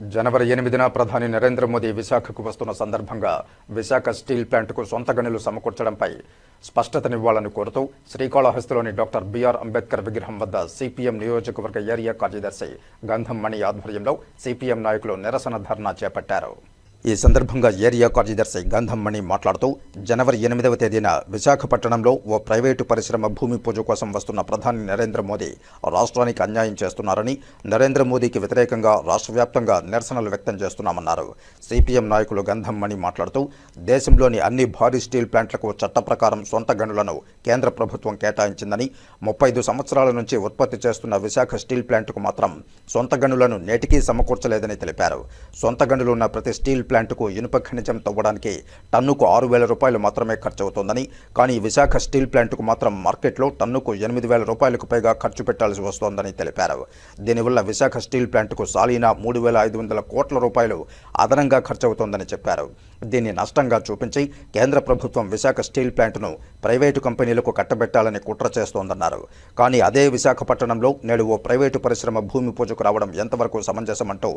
జనవరి ఎనిమిదిన ప్రధాని నరేంద్ర మోదీ విశాఖకు వస్తున్న సందర్భంగా విశాఖ స్టీల్ ప్లాంట్కు సొంత గనులు సమకూర్చడంపై స్పష్టతనివ్వాలని కోరుతూ శ్రీకాళహస్తిలోని డాక్టర్ బిఆర్ అంబేద్కర్ విగ్రహం వద్ద సిపిఎం నియోజకవర్గ ఏరియా కార్యదర్శి గంధం మణి ఆధ్వర్యంలో సిపిఎం నాయకులు నిరసన ధర్నా చేపట్టారు. ఈ సందర్భంగా ఏరియా కార్యదర్శి గంధం మణి మాట్లాడుతూ జనవరి ఎనిమిదవ తేదీన విశాఖపట్నంలో ఓ ప్రైవేటు పరిశ్రమ భూమి పూజ కోసం వస్తున్న ప్రధాని నరేంద్ర మోదీ రాష్ట్రానికి అన్యాయం చేస్తున్నారని నరేంద్ర మోదీకి వ్యతిరేకంగా రాష్ట్ర వ్యాప్తంగా నిరసనలు వ్యక్తం చేస్తున్నామన్నారు. సిపిఎం నాయకులు గంధం మణి మాట్లాడుతూ దేశంలోని అన్ని భారీ స్టీల్ ప్లాంట్లకు చట్ట ప్రకారం సొంత గనులను కేంద్ర ప్రభుత్వం కేటాయించిందని ముప్పై ఐదు సంవత్సరాల నుంచి ఉత్పత్తి చేస్తున్న విశాఖ స్టీల్ ప్లాంట్కు మాత్రం సొంత గనులను నేటికీ సమకూర్చలేదని తెలిపారు. సొంత గనులున్న ప్రతి స్టీల్ ప్లాంటుకు ఇనుప ఖనిజం తవ్వడానికి టన్నుకు ఆరు వేల రూపాయలు మాత్రమే ఖర్చవుతోందని కానీ విశాఖ స్టీల్ ప్లాంటుకు మాత్రం మార్కెట్లో టన్నుకు ఎనిమిది వేల రూపాయలకు పైగా ఖర్చు పెట్టాల్సి వస్తోందని తెలిపారు. దీనివల్ల విశాఖ స్టీల్ ప్లాంటుకు సాలీనా మూడు వేల ఐదు వందల కోట్ల రూపాయలు అదనంగా ఖర్చవుతోందని చెప్పారు. దీన్ని నష్టంగా చూపించి కేంద్ర ప్రభుత్వం విశాఖ స్టీల్ ప్లాంట్ను ప్రైవేటు కంపెనీలకు కట్టబెట్టాలని కుట్ర చేస్తోందన్నారు. కానీ అదే విశాఖపట్నంలో నేడు ఓ ప్రైవేటు పరిశ్రమ భూమి పూజకు రావడం ఎంతవరకు సమంజసమంటూ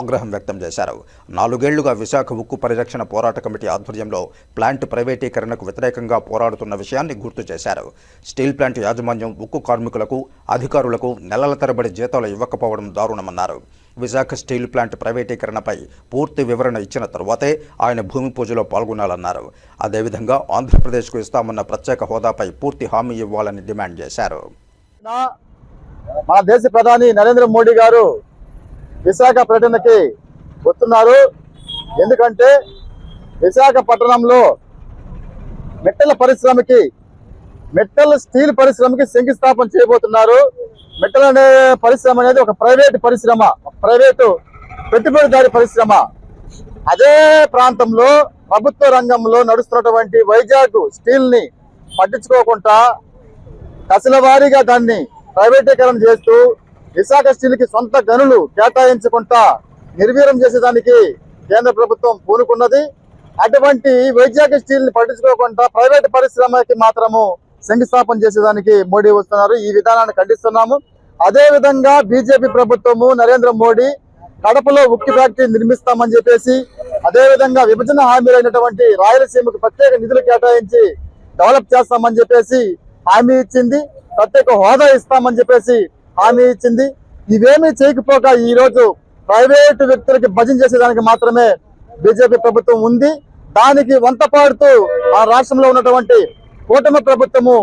ఆగ్రహం వ్యక్తం చేశారు. నాలుగేళ్ళుగా విశాఖ ఉక్కు పరిరక్షణ పోరాట కమిటీ ఆధ్వర్యంలో ప్లాంట్ ప్రైవేటీకరణకు వ్యతిరేకంగా పోరాడుతున్న విషయాన్ని గుర్తు చేశారు. స్టీల్ ప్లాంట్ యాజమాన్యం ఉక్కు కార్మికులకు అధికారులకు నెలల తరబడి జీతాలు ఇవ్వకపోవడం దారుణమన్నారు. విశాఖ స్టీల్ ప్లాంట్ ప్రైవేటీకరణపై పూర్తి వివరణ ఇచ్చిన తరువాతే ఆయన భూమి పూజలో పాల్గొనాలన్నారు. అదేవిధంగా ఆంధ్రప్రదేశ్కు ఇస్తామన్న ప్రత్యేక హోదాపై పూర్తి హామీ ఇవ్వాలని డిమాండ్ చేశారు. మన దేశ ప్రధాని నరేంద్ర మోడీ గారు విశాఖ పర్యటనకి వస్తున్నారు. ఎందుకంటే విశాఖపట్నంలో మెట్టల పరిశ్రమకి మెట్టల స్టీల్ పరిశ్రమకి శంకుస్థాపన చేయబోతున్నారు. మెట్టల అనే పరిశ్రమ అనేది ఒక ప్రైవేట్ పరిశ్రమ ప్రైవేటు పెట్టుబడిదారి పరిశ్రమ. అదే ప్రాంతంలో ప్రభుత్వ రంగంలో నడుస్తున్నటువంటి వైజాగ్ స్టీల్ని పట్టించుకోకుండా దశల వారీగా దాన్ని ప్రైవేటీకరణ చేస్తూ విశాఖ స్టీల్కి సొంత గనులు కేటాయించకుండా నిర్వీర్యం చేసేదానికి కేంద్ర ప్రభుత్వం పూనుకున్నది. అటువంటి వైజాగ్ స్టీల్ని పట్టించుకోకుండా ప్రైవేట్ పరిశ్రమకి మాత్రము శంకుస్థాపన చేసేదానికి మోడీ వస్తున్నారు. ఈ విధానాన్ని ఖండిస్తున్నాము. అదే విధంగా బీజేపీ ప్రభుత్వము నరేంద్ర మోడీ కడపలో ఉక్కి ఫ్యాక్టరీ నిర్మిస్తామని చెప్పేసి అదే విధంగా విభజన హామీలైనటువంటి రాయలసీమకు ప్రత్యేక నిధులు కేటాయించి డెవలప్ చేస్తామని చెప్పేసి హామీ ఇచ్చింది. ప్రత్యేక హోదా ఇస్తామని చెప్పేసి హామీ ఇచ్చింది. ఇవేమీ చేయకపోక ఈరోజు ప్రైవేటు వ్యక్తులకి భజన చేసేదానికి మాత్రమే బీజేపీ ప్రభుత్వం ఉంది. దానికి వంత పాడుతూ ఆ రాష్ట్రంలో ఉన్నటువంటి కూటమి ప్రభుత్వము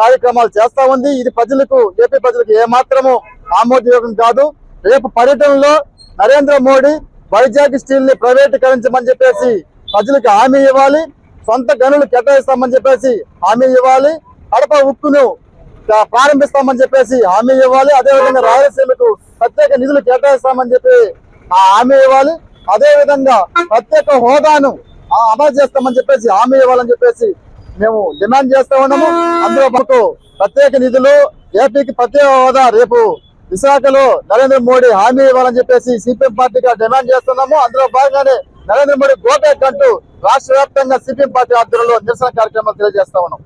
కార్యక్రమాలు చేస్తా ఉంది. ఇది ప్రజలకు ఏపీ ప్రజలకు ఏమాత్రము ఆమోదయోగం కాదు. రేపు పర్యటనలో నరేంద్ర మోడీ వైజాగ్ స్టీల్ని ప్రైవేటీకరించమని చెప్పేసి ప్రజలకు హామీ ఇవ్వాలి. సొంత గనులు కేటాయిస్తామని చెప్పేసి హామీ ఇవ్వాలి. కడప ఉక్కును ప్రారంభిస్తామని చెప్పేసి హామీ ఇవ్వాలి. అదేవిధంగా రాయలసీమకు ప్రత్యేక నిధులు కేటాయిస్తామని చెప్పి ఆ హామీ ఇవ్వాలి. అదే విధంగా ప్రత్యేక హోదాను ఆ, అమలు చేస్తామని చెప్పేసి హామీ ఇవ్వాలని చెప్పేసి మేము డిమాండ్ చేస్తా ఉన్నాము. అందులో మాకు ప్రత్యేక నిధులు ఏపీకి ప్రత్యేక హోదా రేపు విశాఖలో నరేంద్ర మోడీ హామీ ఇవ్వాలని చెప్పేసి సిపిఎం పార్టీగా డిమాండ్ చేస్తున్నాము. అందులో భాగంగానే నరేంద్ర మోడీ గోటెక్ అంటూ రాష్ట్ర వ్యాప్తంగా సిపిఎం పార్టీ ఆధ్వర్యంలో నిరసన కార్యక్రమాలు తెలియజేస్తా ఉన్నాం.